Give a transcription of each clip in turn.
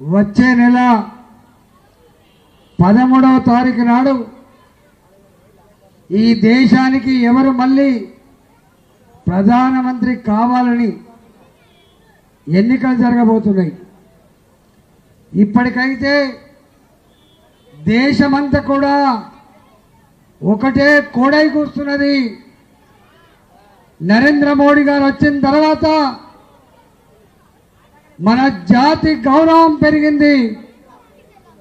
వచ్చే నెల పదమూడవ తారీఖు నాడు ఈ దేశానికి ఎవరు మళ్ళీ ప్రధానమంత్రి కావాలని ఎన్నికలు జరగబోతున్నాయి. ఇప్పటికైతే దేశమంతా కూడా ఒకటే కోడై కూస్తున్నది. నరేంద్ర మోడీ గారు వచ్చిన తర్వాత మన జాతి గౌరవం పెరిగింది.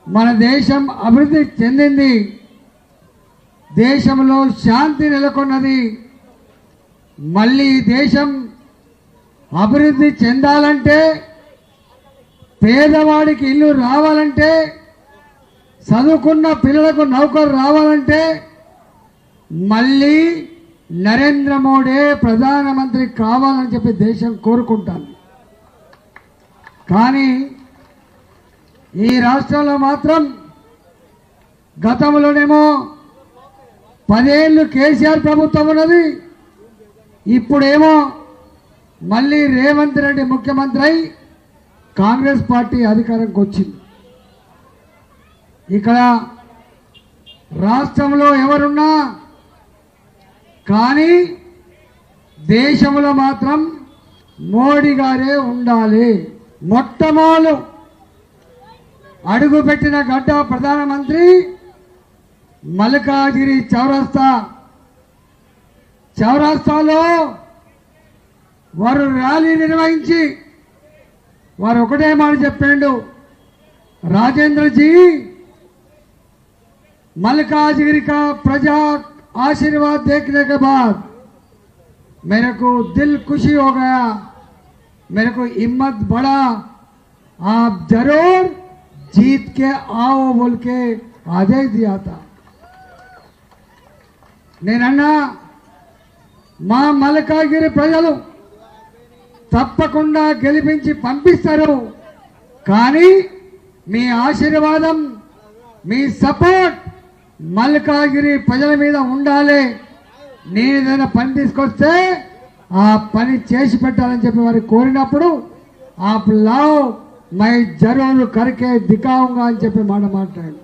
మన దేశం అభివృద్ధి చెందింది. దేశంలో శాంతి నెలకొన్నది. మళ్ళీ దేశం అభివృద్ధి చెందాలంటే పేదవాడికి ఇల్లు రావాలంటే చదువుకున్న పిల్లలకు నౌకరు రావాలంటే మళ్ళీ నరేంద్ర మోడీ ప్రధానమంత్రి కావాలని చెప్పి దేశం కోరుకుంటాను కానీ ఈ రాష్ట్రంలో మాత్రం గతంలోనేమో పదేళ్ళు కేసీఆర్ ప్రభుత్వం ఉన్నది ఇప్పుడేమో మళ్ళీ రేవంత్ రెడ్డి ముఖ్యమంత్రి అయి కాంగ్రెస్ పార్టీ అధికారంకి వచ్చింది. ఇక్కడ రాష్ట్రంలో ఎవరున్నా కానీ దేశంలో మాత్రం మోడీ గారే ఉండాలి. మొట్టమొదలు అడుగుపెట్టిన గడ్డ ప్రధానమంత్రి మల్కాజిరి చౌరస్తా చౌరస్తాలో వారు ర్యాలీ నిర్వహించి వారు ఒకటే మాట చెప్పిండు राजेंद्र जी मल्काजगिरी का प्रजा आशीर्वाद देखने के बाद मेरे को दिल खुशी हो गया मेरे को हिम्मत बढ़ा आप जरूर जीत के आओ बोल के आदेश दिया था నేనన్నా మా మల్కాగిరి ప్రజలు తప్పకుండా గెలిపించి పంపిస్తారు కానీ మీ ఆశీర్వాదం మీ సపోర్ట్ మల్కాగిరి ప్రజల మీద ఉండాలి నేను ఏదైనా పని తీసుకొస్తే ఆ పని చేసి పెట్టాలని చెప్పి వారు కోరినప్పుడు ఆ లావ్ మై జరువులు కరికే దికావుగా అని చెప్పి మాట మాట్లాడు